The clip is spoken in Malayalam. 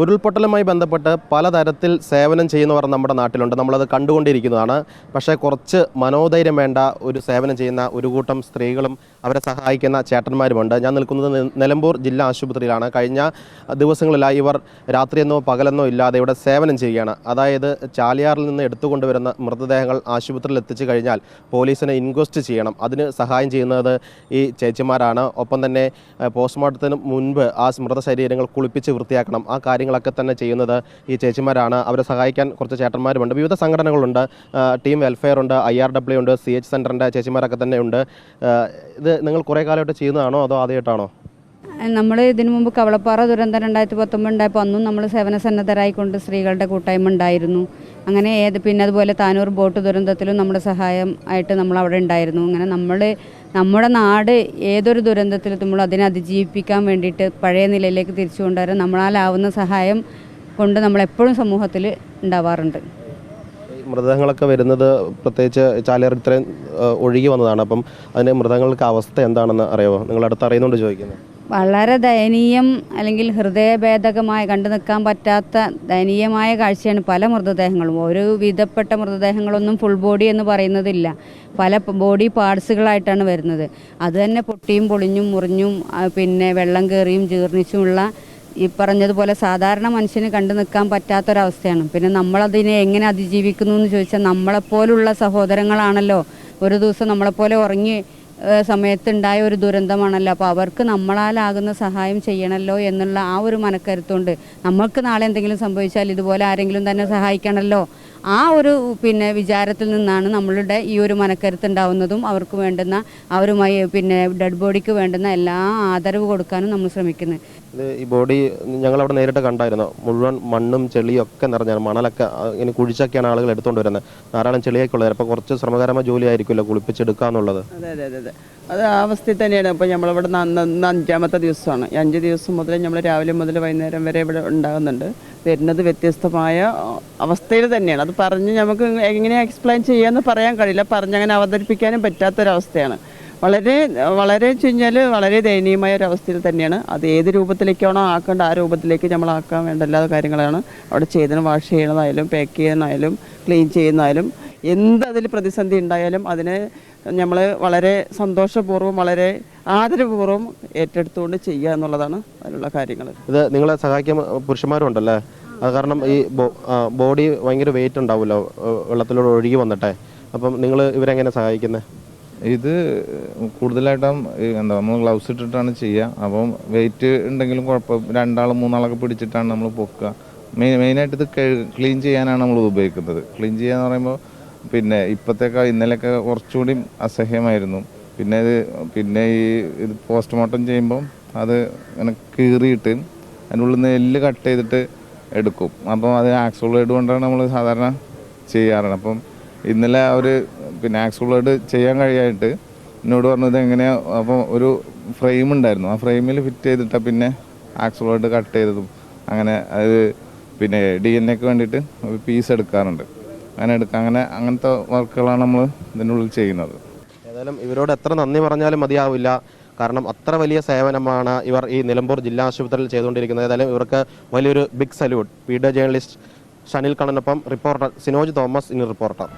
ഉരുൾപൊട്ടലുമായി ബന്ധപ്പെട്ട് പലതരത്തിൽ സേവനം ചെയ്യുന്നവർ നമ്മുടെ നാട്ടിലുണ്ട്. നമ്മളത് കണ്ടുകൊണ്ടിരിക്കുന്നതാണ്. പക്ഷേ കുറച്ച് മനോധൈര്യം വേണ്ട ഒരു സേവനം ചെയ്യുന്ന ഒരു കൂട്ടം സ്ത്രീകളും അവരെ സഹായിക്കുന്ന ചേട്ടന്മാരുമുണ്ട്. ഞാൻ നിൽക്കുന്നത് നിലമ്പൂർ ജില്ലാ ആശുപത്രിയിലാണ്. കഴിഞ്ഞ ദിവസങ്ങളിലായി ഇവർ രാത്രിയെന്നോ പകലെന്നോ ഇല്ലാതെ ഇവിടെ സേവനം ചെയ്യുകയാണ്. അതായത് ചാലിയാറിൽ നിന്ന് എടുത്തുകൊണ്ടുവരുന്ന മൃതദേഹങ്ങൾ ആശുപത്രിയിൽ എത്തിച്ചു കഴിഞ്ഞാൽ പോലീസിനെ ഇൻക്വസ്റ്റ് ചെയ്യണം. അതിന് സഹായം ചെയ്യുന്നത് ഈ ചേച്ചിമാരാണ്. ഒപ്പം തന്നെ പോസ്റ്റ്മോർട്ടത്തിന് മുൻപ് ആ മൃതശരീരങ്ങൾ കുളിപ്പിച്ച് വൃത്തിയാക്കണം. ആ കാര്യങ്ങളൊക്കെ തന്നെ ചെയ്യുന്നത് ഈ ചേച്ചിമാരാണ്. അവരെ സഹായിക്കാൻ കുറച്ച് ചേട്ടന്മാരുമുണ്ട്. വിവിധ സംഘടനകളുണ്ട്. ടീം വെൽഫെയർ ഉണ്ട് ഐ ആർ ഡബ്ല്യു ഉണ്ട് സി എച്ച് സെന്ററിന്റെ ചേച്ചിമാരൊക്കെ തന്നെ ഉണ്ട്. ഇത് നിങ്ങൾ കുറേ കാലമായിട്ട് ചെയ്യുന്നതാണോ അതോ ആദ്യമായിട്ടാണോ? നമ്മൾ ഇതിനു മുമ്പ് കവളപ്പാറ ദുരന്തം രണ്ടായിരത്തി പത്തൊമ്പത് ഉണ്ടായപ്പോൾ അന്നും നമ്മൾ സേവന സന്നദ്ധരായിക്കൊണ്ട് സ്ത്രീകളുടെ കൂട്ടായ്മ ഉണ്ടായിരുന്നു. അങ്ങനെ ഏത് പിന്നെ അതുപോലെ താനൂർ ബോട്ട് ദുരന്തത്തിലും നമ്മുടെ സഹായം ആയിട്ട് നമ്മൾ അവിടെ ഉണ്ടായിരുന്നു. അങ്ങനെ നമ്മൾ നമ്മുടെ നാട് ഏതൊരു ദുരന്തത്തിലെത്തുമ്പോൾ അതിനെ അതിജീവിപ്പിക്കാൻ വേണ്ടിയിട്ട് പഴയ നിലയിലേക്ക് തിരിച്ചു കൊണ്ടുവരാൻ നമ്മളാലാവുന്ന സഹായം കൊണ്ട് നമ്മളെപ്പോഴും സമൂഹത്തിൽ ഉണ്ടാവാറുണ്ട്. മൃതദേഹങ്ങളൊക്കെ വരുന്നത് പ്രത്യേകിച്ച് ചാലിയാർ ഇത്രയും ഒഴുകി വന്നതാണ്. അപ്പം അതിന് മൃതങ്ങൾക്ക് അവസ്ഥ എന്താണെന്ന് അറിയാമോ നിങ്ങൾ അടുത്ത് അറിയുന്നുണ്ട് ചോദിക്കുന്നത്. വളരെ ദയനീയം അല്ലെങ്കിൽ ഹൃദയഭേദകമായ കണ്ടു നിൽക്കാൻ പറ്റാത്ത ദയനീയമായ കാഴ്ചയാണ് പല മൃതദേഹങ്ങളും. ഒരു വിധപ്പെട്ട മൃതദേഹങ്ങളൊന്നും ഫുൾ ബോഡി എന്ന് പറയുന്നതില്ല. പല ബോഡി പാർട്സുകളായിട്ടാണ് വരുന്നത്. അത് തന്നെ പൊട്ടിയും പൊളിഞ്ഞും മുറിഞ്ഞും പിന്നെ വെള്ളം കയറിയും ജീർണിച്ചുമുള്ള ഈ പറഞ്ഞതുപോലെ സാധാരണ മനുഷ്യന് കണ്ടു നിൽക്കാൻ പറ്റാത്തൊരവസ്ഥയാണ്. പിന്നെ നമ്മളതിനെ എങ്ങനെ അതിജീവിക്കുന്നു എന്ന് ചോദിച്ചാൽ നമ്മളെപ്പോലുള്ള സഹോദരങ്ങളാണല്ലോ. ഒരു ദിവസം നമ്മളെപ്പോലെ ഉറങ്ങി സമയത്തുണ്ടായ ഒരു ദുരന്തമാണല്ലോ. അപ്പോൾ അവർക്ക് നമ്മളാലാകുന്ന സഹായം ചെയ്യണമല്ലോ എന്നുള്ള ആ ഒരു മനക്കരുത്തുണ്ട്. നമ്മൾക്ക് നാളെ എന്തെങ്കിലും സംഭവിച്ചാൽ ഇതുപോലെ ആരെങ്കിലും തന്നെ സഹായിക്കണമല്ലോ ആ ഒരു പിന്നെ വിചാരത്തിൽ നിന്നാണ് നമ്മളുടെ ഈ ഒരു മനക്കരുത്ത് ഉണ്ടാവുന്നതും അവർക്ക് വേണ്ടുന്ന അവരുമായി പിന്നെ ഡെഡ് ബോഡിക്ക് വേണ്ടുന്ന എല്ലാ ആദരവ് കൊടുക്കാനും നമ്മൾ ശ്രമിക്കുന്നത് ഇത് ഈ ബോഡി ഞങ്ങൾ അവിടെ നേരിട്ട് കണ്ടായിരുന്നു. മുഴുവൻ മണ്ണും ചെളിയും ഒക്കെ നിറഞ്ഞാണ് മണലൊക്കെ ഇങ്ങനെ കുഴിച്ചൊക്കെയാണ് ആളുകൾ എടുത്തുകൊണ്ട് വരുന്നത്. ധാരാളം ചെളിയൊക്കെ ഉള്ളത് അപ്പോൾ കുറച്ച് ശ്രമകരമായ ജോലി ആയിരിക്കുമല്ലോ കുളിപ്പിച്ചെടുക്കുക എന്നുള്ളത് അതെ അതെ അതെ. അതെ ആ അവസ്ഥയിൽ തന്നെയാണ്. അപ്പോൾ നമ്മളിവിടെ അഞ്ചാമത്തെ ദിവസമാണ്. അഞ്ച് ദിവസം മുതൽ നമ്മൾ രാവിലെ മുതൽ വൈകുന്നേരം വരെ ഇവിടെ ഉണ്ടാകുന്നുണ്ട്. വരുന്നത് വ്യത്യസ്തമായ അവസ്ഥയിൽ തന്നെയാണ്. അത് പറഞ്ഞ് നമുക്ക് എങ്ങനെ എക്സ്പ്ലെയിൻ ചെയ്യാമെന്ന് പറയാൻ കഴിയില്ല. പറഞ്ഞങ്ങനെ അവതരിപ്പിക്കാനും പറ്റാത്തൊരവസ്ഥയാണ്. വളരെ വളരെ വെച്ച് കഴിഞ്ഞാൽ വളരെ ദയനീയമായ ഒരു അവസ്ഥയിൽ തന്നെയാണ്. അത് ഏത് രൂപത്തിലേക്കാണോ ആക്കേണ്ട ആ രൂപത്തിലേക്ക് നമ്മൾ ആക്കാൻ വേണ്ട എല്ലാ കാര്യങ്ങളാണ്. അവിടെ ചെയ്തതിന് വാഷ് ചെയ്യുന്നതായാലും പാക്ക് ചെയ്യുന്നതായാലും ക്ലീൻ ചെയ്യുന്നതായാലും എന്ത് അതിൽ പ്രതിസന്ധി ഉണ്ടായാലും അതിനെ നമ്മൾ വളരെ സന്തോഷപൂർവം വളരെ ആദരപൂർവം ഏറ്റെടുത്തുകൊണ്ട് ചെയ്യുക എന്നുള്ളതാണ് അതിലുള്ള കാര്യങ്ങൾ ഇത് നിങ്ങളെ സഹായിക്കാൻ പുരുഷന്മാരുണ്ടല്ലേ? അത് കാരണം ഈ ബോഡി ഭയങ്കര വെയിറ്റ് ഉണ്ടാവുമല്ലോ വെള്ളത്തിലൂടെ ഒഴുകി വന്നിട്ടെ. അപ്പം നിങ്ങൾ ഇവരെങ്ങനെ സഹായിക്കുന്നത് ഇത് കൂടുതലായിട്ടും എന്താ നമ്മൾ ഗ്ലൗസ് ഇട്ടിട്ടാണ് ചെയ്യുക അപ്പം വെയിറ്റ് ഉണ്ടെങ്കിലും കുഴപ്പം രണ്ടാളും മൂന്നാളൊക്കെ പിടിച്ചിട്ടാണ് നമ്മൾ പൊക്കുക. മെയിൻ മെയിനായിട്ട് ഇത് ക്ലീൻ ചെയ്യാനാണ് നമ്മൾ ഉപയോഗിക്കുന്നത്. ക്ലീൻ ചെയ്യുക ചെയ്യാന്ന് പറയുമ്പോൾ പിന്നെ ഇപ്പോഴത്തേക്കാൾ ഇന്നലെയൊക്കെ കുറച്ചുകൂടി അസഹ്യമായിരുന്നു. പിന്നെ ഇത് പിന്നെ ഈ ഇത് പോസ്റ്റ്മോർട്ടം ചെയ്യുമ്പം അത് ഇങ്ങനെ കീറിയിട്ട് അതിന്റെ ഉള്ളിൽ നിന്ന് എല്ല് കട്ട് ചെയ്തിട്ട് എടുക്കും. അപ്പം അത് ആക്സോളേഡ് കൊണ്ടാണ് നമ്മൾ സാധാരണ ചെയ്യാറുണ്ട് അപ്പം ഇന്നലെ അവർ പിന്നെ ആക്സോളേഡ് ചെയ്യാൻ കഴിയായിട്ട് എന്നോട് പറഞ്ഞത് എങ്ങനെയാണ് അപ്പം ഒരു ഫ്രെയിം ഉണ്ടായിരുന്നു. ആ ഫ്രെയിമിൽ ഫിറ്റ് ചെയ്തിട്ടാണ് പിന്നെ ആക്സോളേഡ് കട്ട് ചെയ്തതും. അങ്ങനെ അത് പിന്നെ ഡി എൻ എക്ക് വേണ്ടിയിട്ട് പീസ് എടുക്കാറുണ്ട്. അങ്ങനെ എടുക്കുക അങ്ങനെ അങ്ങനത്തെ വർക്കുകളാണ് നമ്മൾ ഇതിന്റെ ഉള്ളിൽ ചെയ്യുന്നത്. ഏതായാലും ഇവരോട് എത്ര നന്ദി പറഞ്ഞാലും മതിയാവില്ല. കാരണം അത്ര വലിയ സേവനമാണ് ഇവർ ഈ നിലമ്പൂർ ജില്ലാ ആശുപത്രിയിൽ ചെയ്തുകൊണ്ടിരിക്കുന്നത്. ഏതായാലും ഇവർക്ക് വലിയൊരു ബിഗ് സല്യൂട്ട് പീഡിയ ജേർണലിസ്റ്റ് ഷനിൽ കണ്ണനൊപ്പം റിപ്പോർട്ടർ സിനോജ് തോമസ് ഇനി റിപ്പോർട്ടർ